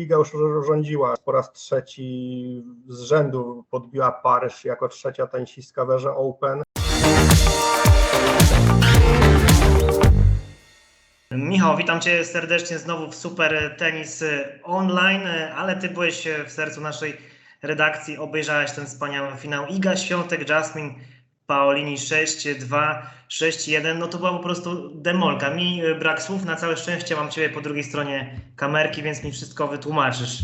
Iga już rządziła po raz trzeci z rzędu, podbiła Paryż jako trzecia tenisistka w erze Open. Michał, witam Cię serdecznie znowu w Super Tenis Online, ale Ty byłeś w sercu naszej redakcji, obejrzałeś ten wspaniały finał Iga Świątek, Jasmine Paolini 6-2, 6-1, no to była po prostu demolka. Mi brak słów, na całe szczęście mam Ciebie po drugiej stronie kamerki, więc mi wszystko wytłumaczysz.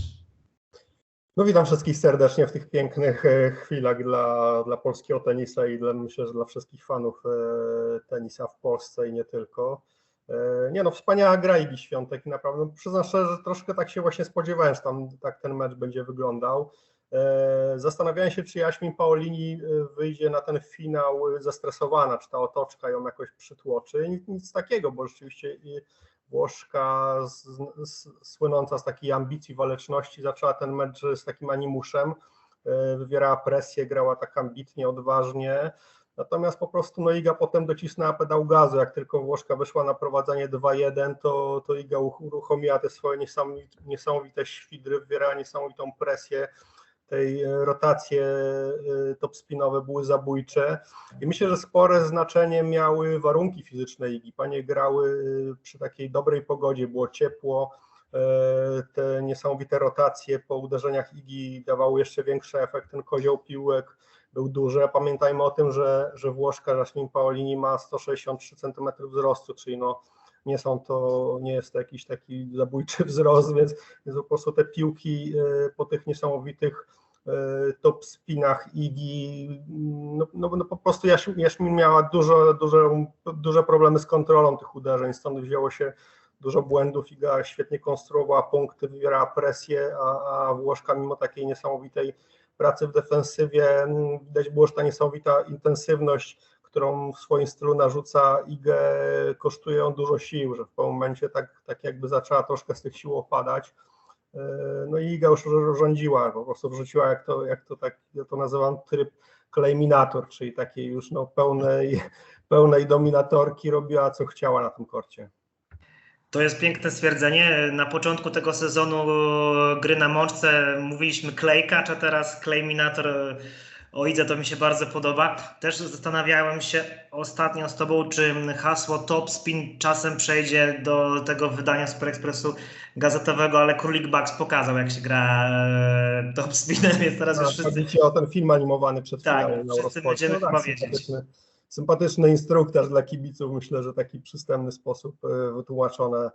No witam wszystkich serdecznie w tych pięknych e, chwilach dla, dla polskiego tenisa i dla, myślę, że dla wszystkich fanów e, tenisa w Polsce i nie tylko. E, Nie no, wspaniała gra Igi Świątek i naprawdę przyznam szczerze, że troszkę tak się właśnie spodziewałem, że tam tak ten mecz będzie wyglądał. E, Zastanawiałem się, czy Jaśmin Paolini e, wyjdzie na ten finał zestresowana, czy ta otoczka ją jakoś przytłoczy. Nic, nic takiego, bo rzeczywiście Włoszka z, z, słynąca z takiej ambicji, waleczności zaczęła ten mecz z takim animuszem, e, wywierała presję, grała tak ambitnie, odważnie. Natomiast po prostu no Iga potem docisnęła pedał gazu. Jak tylko Włoszka wyszła na prowadzenie 2-1, to, to Iga uruchomiła te swoje niesamowite, niesamowite świdry, wywierała niesamowitą presję. Tej rotacje y, top spinowe były zabójcze i myślę, że spore znaczenie miały warunki fizyczne Igi. Panie grały y, przy takiej dobrej pogodzie, było ciepło, te niesamowite rotacje po uderzeniach Igi dawały jeszcze większy efekt, ten kozioł piłek był duży. Pamiętajmy o tym, że, że Włoszka Jasmin Paolini ma 163 cm wzrostu, czyli no nie są to, nie jest to jakiś taki zabójczy wzrost, więc, więc po prostu te piłki y, po tych niesamowitych y, top spinach Igi, no, no, no po prostu Jaśmin, miała dużo, dużo, duże problemy z kontrolą tych uderzeń, stąd wzięło się dużo błędów, Iga świetnie konstruowała punkty, wywierała presję, a, a Włoszka mimo takiej niesamowitej pracy w defensywie. Widać było, że ta niesamowita intensywność, którą w swoim stylu narzuca Igę, kosztuje ją dużo sił, że w pewnym momencie tak, tak jakby zaczęła troszkę z tych sił opadać. Yy, No i Iga już rządziła, po prostu wrzuciła, jak to, jak to tak ja to nazywam, tryb klejminator, czyli takiej już no, pełnej, pełnej dominatorki, robiła co chciała na tym korcie. To jest piękne stwierdzenie. Na początku tego sezonu e, gry na mączce mówiliśmy klejkacz, a teraz klejminator e, o Idze to mi się bardzo podoba. Też zastanawiałem się ostatnio z Tobą, czy hasło Top Spin czasem przejdzie do tego wydania Super Expressu gazetowego, ale Królik Bucks pokazał, jak się gra e, Top Spinem, więc teraz już wszyscy... Chodzi ci o ten film animowany przed Tak, finałem na wszyscy będziemy No chyba tak, wiedzieć. sympatyczny, instruktaż dla kibiców, myślę, że taki przystępny sposób e, wytłumaczone,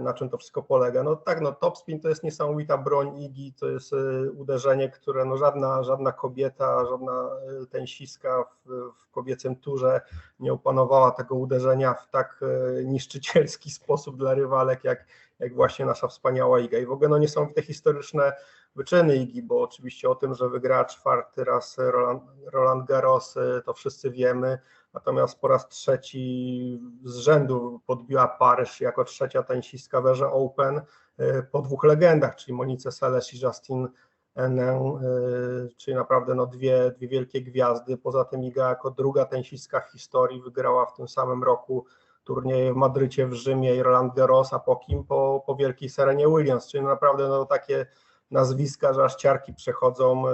na czym to wszystko polega. No tak, no topspin to jest niesamowita broń Igi, to jest e, uderzenie, które no żadna, żadna kobieta, żadna e, tenisiska w, w kobiecym turze nie opanowała tego uderzenia w tak e, niszczycielski sposób dla rywalek, jak, jak właśnie nasza wspaniała Iga. I w ogóle no niesamowite historyczne wyczyny Igi, bo oczywiście o tym, że wygrała czwarty raz Roland, Roland Garros, y, to wszyscy wiemy, natomiast po raz trzeci z rzędu podbiła Paryż jako trzecia tenisistka w erze Open y, po dwóch legendach, czyli Monice Seles i Justin Henin, y, czyli naprawdę no dwie, dwie wielkie gwiazdy. Poza tym Iga jako druga tenisistka w historii wygrała w tym samym roku turnieje w Madrycie, w Rzymie i Roland Garros, a po kim? Po, po wielkiej Serenie Williams, czyli naprawdę no takie nazwiska, że aż ciarki przechodzą, e,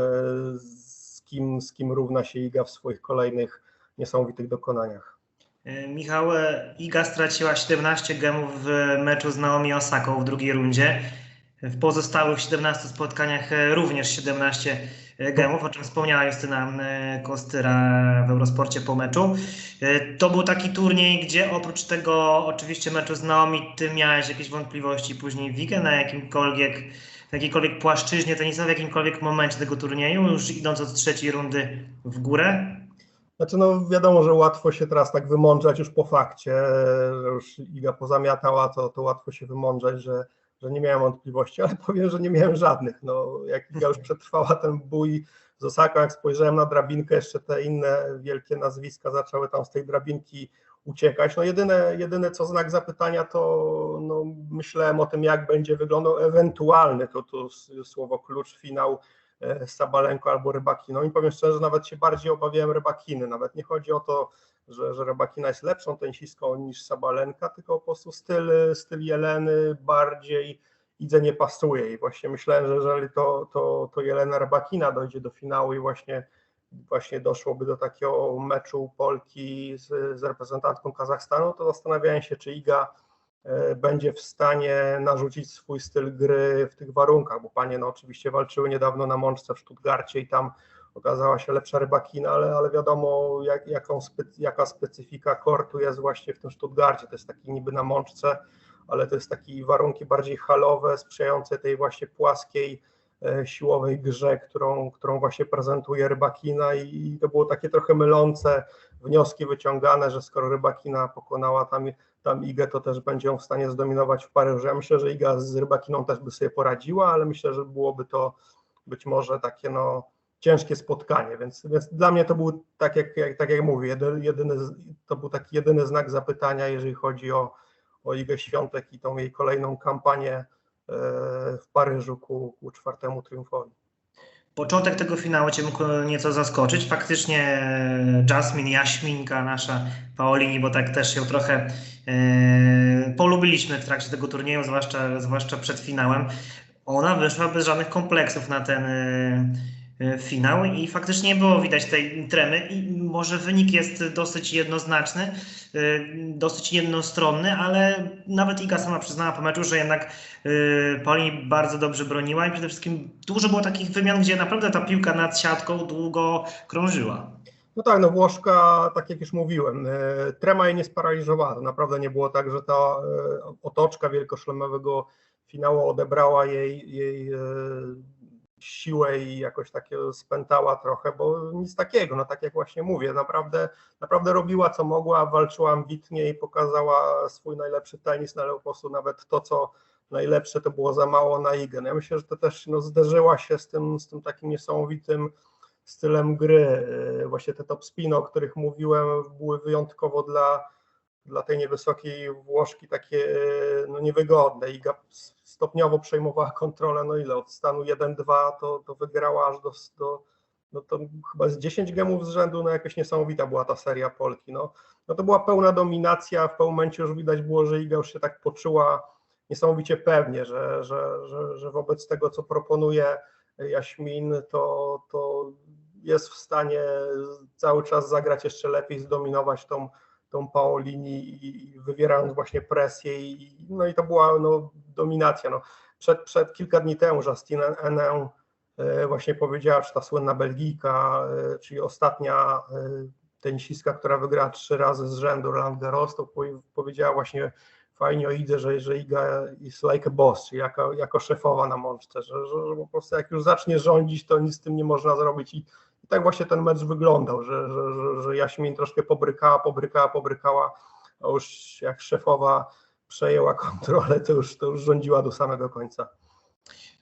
z kim, z kim równa się Iga w swoich kolejnych niesamowitych dokonaniach. E, Michał, e, Iga straciła 17 gemów w meczu z Naomi Osaką w drugiej rundzie. W pozostałych 17 spotkaniach również 17 gemów, o czym wspomniała Justyna Kostyra w Eurosporcie po meczu. To był taki turniej, gdzie oprócz tego oczywiście meczu z Naomi, ty miałeś jakieś wątpliwości później w na jakimkolwiek, na jakiejkolwiek płaszczyźnie tenisa, w jakimkolwiek momencie tego turnieju, już idąc od trzeciej rundy w górę? Znaczy no wiadomo, że łatwo się teraz tak wymądrzać już po fakcie, że już Iga pozamiatała, to, to łatwo się wymądrzeć, że, że nie miałem wątpliwości, ale powiem, że nie miałem żadnych. No, jak Iga już przetrwała ten bój z Osaką, jak spojrzałem na drabinkę, jeszcze te inne wielkie nazwiska zaczęły tam z tej drabinki uciekać. No jedyne, jedyne co znak zapytania to no, myślałem o tym, jak będzie wyglądał ewentualny, to, to słowo klucz, finał e, Sabalenko albo Rybakino. I powiem szczerze, nawet się bardziej obawiałem Rybakiny. Nawet nie chodzi o to, że, że Rybakina jest lepszą tenisistką niż Sabalenka, tylko po prostu styl, styl Jeleny bardziej Idze nie pasuje i właśnie myślałem, że jeżeli to, to, to Jelena Rybakina dojdzie do finału i właśnie, właśnie doszłoby do takiego meczu Polki z, z reprezentantką Kazachstanu, to zastanawiałem się, czy Iga e, będzie w stanie narzucić swój styl gry w tych warunkach, bo panie no oczywiście walczyły niedawno na Mączce w Stuttgarcie i tam okazała się lepsza rybakina, ale, ale wiadomo jak, jaką spe, jaka specyfika kortu jest właśnie w tym Stuttgarcie, to jest taki niby na Mączce, ale to jest taki warunki bardziej halowe, sprzyjające tej właśnie płaskiej, siłowej grze, którą, którą właśnie prezentuje Rybakina i to było takie trochę mylące wnioski wyciągane, że skoro Rybakina pokonała tam, tam Igę, to też będzie ją w stanie zdominować w Paryżu. Ja myślę, że Iga z Rybakiną też by sobie poradziła, ale myślę, że byłoby to być może takie no ciężkie spotkanie, więc, więc dla mnie to był, tak jak, jak, tak jak mówię, jedyny, to był taki jedyny znak zapytania, jeżeli chodzi o o Igę Świątek i tą jej kolejną kampanię e, w Paryżu ku, ku czwartemu triumfowi. Początek tego finału Cię mógł nieco zaskoczyć. Faktycznie e, Jasmine, Jaśminka nasza Paolini, bo tak też ją trochę e, polubiliśmy w trakcie tego turnieju, zwłaszcza, zwłaszcza przed finałem. Ona wyszła bez żadnych kompleksów na ten e, finał i faktycznie nie było widać tej tremy i może wynik jest dosyć jednoznaczny, e, dosyć jednostronny, ale nawet Iga sama przyznała po meczu, że jednak e, Paulini bardzo dobrze broniła i przede wszystkim dużo było takich wymian, gdzie naprawdę ta piłka nad siatką długo krążyła. No tak, no Włoszka, tak jak już mówiłem, trema jej nie sparaliżowała. Naprawdę nie było tak, że ta otoczka wielkoszlemowego finału odebrała jej, jej siłę i jakoś takie spętała trochę, bo nic takiego, no tak jak właśnie mówię, naprawdę, naprawdę robiła co mogła, walczyła ambitnie i pokazała swój najlepszy tenis, ale po prostu nawet to, co najlepsze, to było za mało na igę. Ja myślę, że to też no, zderzyła się z tym, z tym takim niesamowitym stylem gry. Właśnie te top spiny, o których mówiłem, były wyjątkowo dla, dla tej niewysokiej Włoszki takie no, niewygodne. Iga stopniowo przejmowała kontrolę, no ile, od stanu 1-2 to, to wygrała aż do, do no to chyba z 10 gemów z rzędu, no jakoś niesamowita była ta seria Polki, no. no to była pełna dominacja, w pewnym momencie już widać było, że Iga już się tak poczuła niesamowicie pewnie, że, że, że, że wobec tego, co proponuje Jaśmin, to, to jest w stanie cały czas zagrać jeszcze lepiej, zdominować tą, tą Paolini i wywierając właśnie presję i, no i to była no, dominacja. No. Przed, przed kilka dni temu Justine Enę właśnie powiedziała, czy ta słynna Belgijka, e, czyli ostatnia e, tenisistka, która wygrała trzy razy z rzędu Roland Garros, to powiedziała właśnie fajnie o Idze, że, że Iga jest like a boss, czyli jako, jako szefowa na mączce, że, że, że po prostu jak już zacznie rządzić, to nic z tym nie można zrobić i tak właśnie ten mecz wyglądał, że, że, że, że Jaśmin troszkę pobrykała, pobrykała, pobrykała, a już jak szefowa przejęła kontrolę, to już, to już rządziła do samego końca.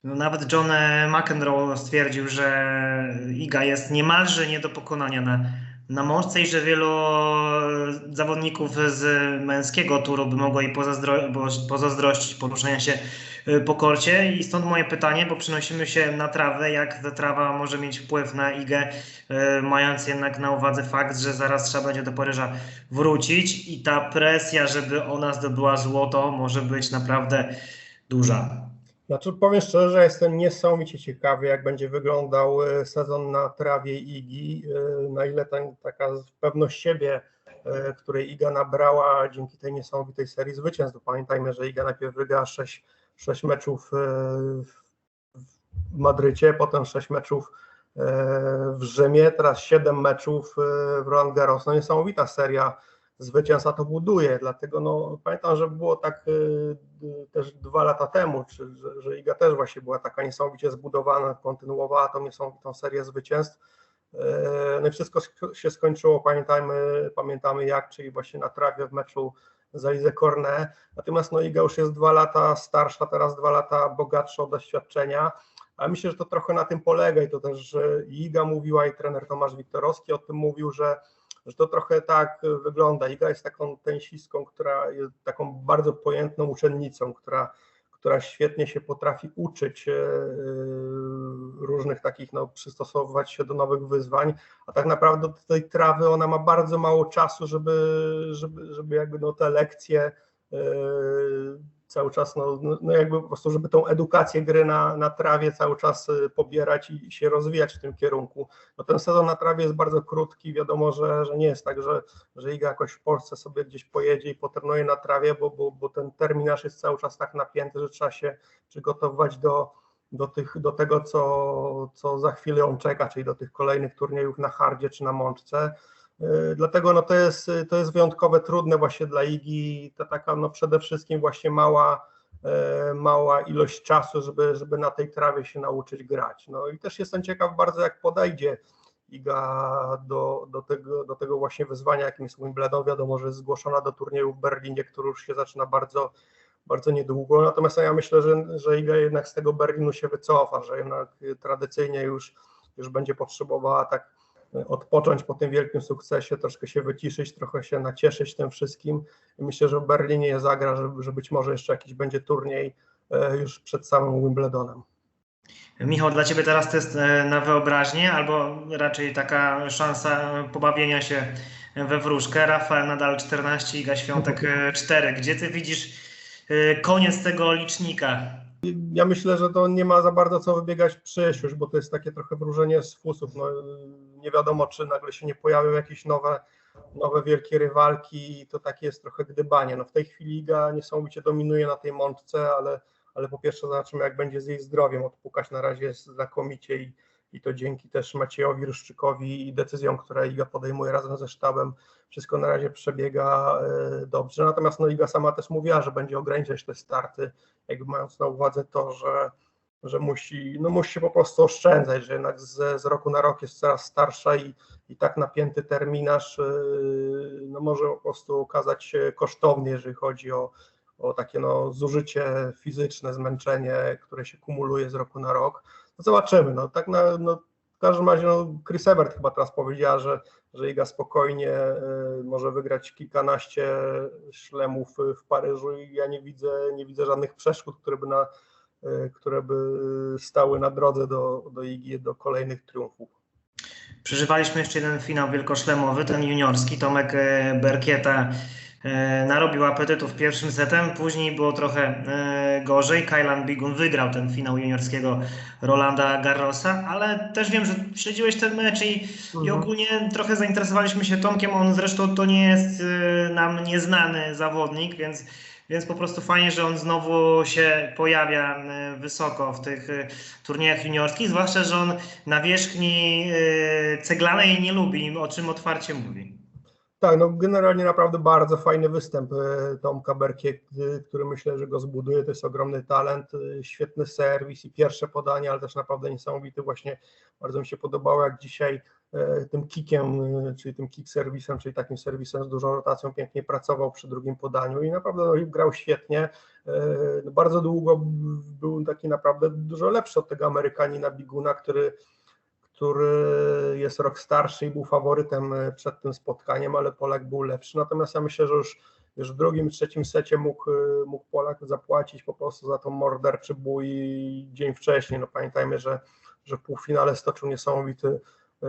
No nawet John McEnroe stwierdził, że Iga jest niemalże nie do pokonania na, na mączce i że wielu zawodników z męskiego turu by mogło jej pozazdro pozazdrościć poruszania się y, po korcie. I stąd moje pytanie, bo przenosimy się na trawę, jak ta trawa może mieć wpływ na igę, y, mając jednak na uwadze fakt, że zaraz trzeba będzie do Paryża wrócić? I ta presja, żeby ona zdobyła złoto może być naprawdę duża. Znaczy powiem szczerze, jestem niesamowicie ciekawy, jak będzie wyglądał e, sezon na trawie Igi, e, na ile ten, taka pewność siebie, e, której Iga nabrała dzięki tej niesamowitej serii zwycięstw. Pamiętajmy, że Iga najpierw wygrała 6, 6 meczów w Madrycie, potem 6 meczów w Rzymie, teraz 7 meczów w Roland Garros. No niesamowita seria zwycięstwa to buduje. Dlatego no, pamiętam, że było tak y, y, też dwa lata temu, czy, że, że Iga też właśnie była taka niesamowicie zbudowana, kontynuowała tą serię zwycięstw. Y, no i wszystko się skończyło, pamiętajmy, pamiętamy jak, czyli właśnie na trawie w meczu za Izę Cornet. Natomiast no, Iga już jest dwa lata starsza, teraz dwa lata bogatsza o doświadczenia. Ale myślę, że to trochę na tym polega i to też, że Iga mówiła i trener Tomasz Wiktorowski o tym mówił, że że to trochę tak wygląda. Iga jest taką tenisistką, która jest taką bardzo pojętną uczennicą, która, która świetnie się potrafi uczyć e, różnych takich, no, przystosowywać się do nowych wyzwań, a tak naprawdę do tej trawy ona ma bardzo mało czasu, żeby, żeby, żeby jakby no, te lekcje e, cały czas, no, no no jakby po prostu, żeby tą edukację gry na, na trawie cały czas y, pobierać i się rozwijać w tym kierunku. No ten sezon na trawie jest bardzo krótki, wiadomo, że, że nie jest tak, że, że jakoś w Polsce sobie gdzieś pojedzie i potrenuje na trawie, bo, bo, bo ten terminarz jest cały czas tak napięty, że trzeba się przygotowywać do, do, tych, do tego, co, co za chwilę ją czeka, czyli do tych kolejnych turniejów na hardzie czy na mączce. Y, dlatego no to, jest, to jest wyjątkowe, trudne właśnie dla Igi, to taka no przede wszystkim właśnie mała, y, mała ilość czasu, żeby, żeby na tej trawie się nauczyć grać. No i też jestem ciekaw bardzo, jak podejdzie Iga do, do, tego, do tego właśnie wyzwania, jakim jest Wimbledon. Wiadomo, że jest zgłoszona do turnieju w Berlinie, który już się zaczyna bardzo, bardzo niedługo. Natomiast ja myślę, że, że Iga jednak z tego Berlinu się wycofa, że jednak tradycyjnie już, już będzie potrzebowała tak odpocząć po tym wielkim sukcesie, troszkę się wyciszyć, trochę się nacieszyć tym wszystkim. Myślę, że w Berlinie zagra, że, że być może jeszcze jakiś będzie turniej e, już przed samym Wimbledonem. Michał, dla Ciebie teraz to jest e, na wyobraźnię, albo raczej taka szansa pobawienia się we wróżkę. Rafael Nadal 14, Iga Świątek 4. Gdzie Ty widzisz e, koniec tego licznika? Ja myślę, że to nie ma za bardzo co wybiegać w przyszłość, bo to jest takie trochę wróżenie z fusów. No, nie wiadomo, czy nagle się nie pojawią jakieś nowe, nowe wielkie rywalki i to takie jest trochę gdybanie. No, w tej chwili Liga niesamowicie dominuje na tej mączce, ale, ale po pierwsze zobaczymy, jak będzie z jej zdrowiem. Odpukać na razie jest znakomicie i, i to dzięki też Maciejowi Ruszczykowi i decyzjom, które Liga podejmuje razem ze sztabem, wszystko na razie przebiega e, dobrze. Natomiast no, Liga sama też mówiła, że będzie ograniczać te starty, jakby mając na uwadze to, że, że musi, no, musi po prostu oszczędzać, że jednak z, z roku na rok jest coraz starsza i, i tak napięty terminarz e, no, może po prostu okazać się kosztowny, jeżeli chodzi o, o takie no, zużycie fizyczne, zmęczenie, które się kumuluje z roku na rok. No zobaczymy. No, tak na, no, w każdym razie no, Chris Evert chyba teraz powiedziała, że, że Iga spokojnie y, może wygrać kilkanaście szlemów w Paryżu i ja nie widzę, nie widzę żadnych przeszkód, które by, na, y, które by stały na drodze do, do Igi, do kolejnych triumfów. Przeżywaliśmy jeszcze jeden finał wielkoszlemowy, ten juniorski. Tomek e, Berkieta E, narobił apetytów pierwszym setem, później było trochę e, gorzej. Kajlan Bigun wygrał ten finał juniorskiego Rolanda Garrosa, ale też wiem, że śledziłeś ten mecz i, mhm. i ogólnie trochę zainteresowaliśmy się Tomkiem. On zresztą to nie jest e, nam nieznany zawodnik, więc, więc po prostu fajnie, że on znowu się pojawia wysoko w tych turniejach juniorskich, zwłaszcza, że on na wierzchni ceglanej nie lubi, o czym otwarcie mówi. Tak, no generalnie naprawdę bardzo fajny występ e, Tomka Berkie, który myślę, że go zbuduje. To jest ogromny talent, e, świetny serwis i pierwsze podanie, ale też naprawdę niesamowity. Właśnie bardzo mi się podobało, jak dzisiaj e, tym kickiem, czyli tym kick serwisem, czyli takim serwisem z dużą rotacją pięknie pracował przy drugim podaniu i naprawdę no, grał świetnie. No, bardzo długo był taki naprawdę dużo lepszy od tego Amerykanina Biguna, który który jest rok starszy i był faworytem e, przed tym spotkaniem, ale Polak był lepszy. Natomiast ja myślę, że już, już w drugim, trzecim secie mógł, e, mógł Polak zapłacić po prostu za tą morderczy bój dzień wcześniej. No pamiętajmy, że, że w półfinale stoczył niesamowity e,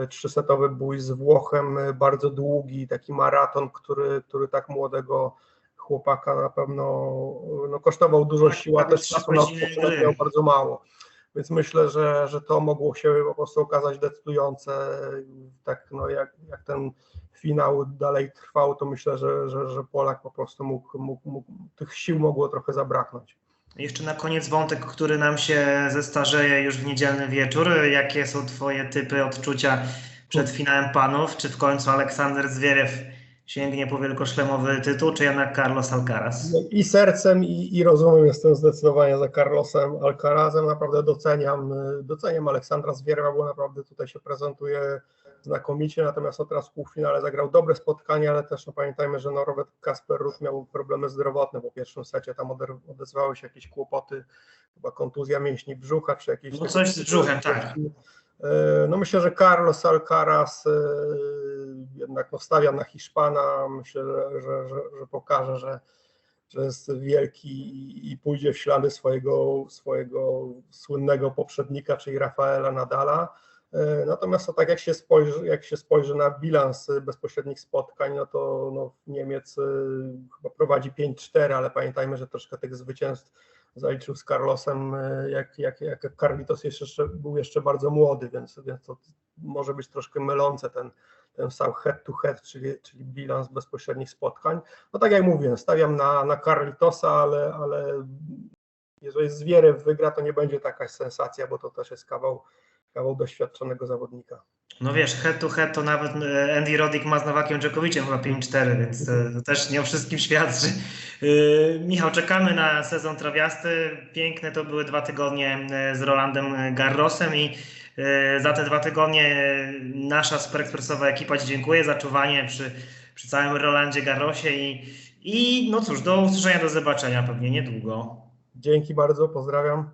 trzysetowy bój z Włochem, bardzo długi, taki maraton, który, który tak młodego chłopaka na pewno no, kosztował dużo tak, sił, a też czasu na miał bardzo mało. Więc myślę, że, że to mogło się po prostu okazać decydujące. Tak no jak, jak ten finał dalej trwał, to myślę, że, że, że Polak po prostu mógł, mógł, mógł, tych sił mogło trochę zabraknąć. Jeszcze na koniec wątek, który nam się zestarzeje już w niedzielny wieczór. Jakie są Twoje typy odczucia przed finałem panów? Czy w końcu Aleksander Zwierew sięgnie po wielkoszlemowy tytuł, czy jednak Carlos Alcaraz? I sercem, i, i rozumem jestem zdecydowanie za Carlosem Alcarazem. Naprawdę doceniam, doceniam Aleksandra Zwierwa, bo naprawdę tutaj się prezentuje znakomicie, natomiast on teraz w półfinale zagrał dobre spotkanie, ale też no, pamiętajmy, że Norwet Kasper Ruth miał problemy zdrowotne po pierwszym secie, tam odezwały się jakieś kłopoty, chyba kontuzja mięśni brzucha, czy jakieś... No coś z brzuchem, tak. E, no myślę, że Carlos Alcaraz e, jednak no stawia na Hiszpana. Myślę, że, że, że, że pokaże, że, że jest wielki i pójdzie w ślady swojego, swojego słynnego poprzednika, czyli Rafaela Nadala. E, Natomiast to tak jak się spojrzy, jak się spojrzy na bilans e, bezpośrednich spotkań, no to no, Niemiec e, chyba prowadzi 5-4, ale pamiętajmy, że troszkę tych zwycięstw zaliczył z Carlosem, e, jak, jak, jak Carlitos jeszcze, był jeszcze bardzo młody, więc, więc to może być troszkę mylące ten, ten sam head to head, czyli, czyli bilans bezpośrednich spotkań. No tak jak mówiłem, stawiam na, na Carlitosa, ale, ale jeżeli Zwierew wygra, to nie będzie taka sensacja, bo to też jest kawał, kawał doświadczonego zawodnika. No wiesz, head to head to nawet e, Andy Roddick ma z Nowakiem Dżokowiciem chyba 5-4, więc e, to też nie o wszystkim świadczy. Yy, Michał, czekamy na sezon trawiasty. Piękne to były dwa tygodnie z Rolandem Garrosem i e, za te dwa tygodnie nasza superekspresowa ekipa Ci dziękuję za czuwanie przy, przy całym Rolandzie Garrosie i, i no cóż, do usłyszenia, do zobaczenia pewnie niedługo. Dzięki bardzo, pozdrawiam.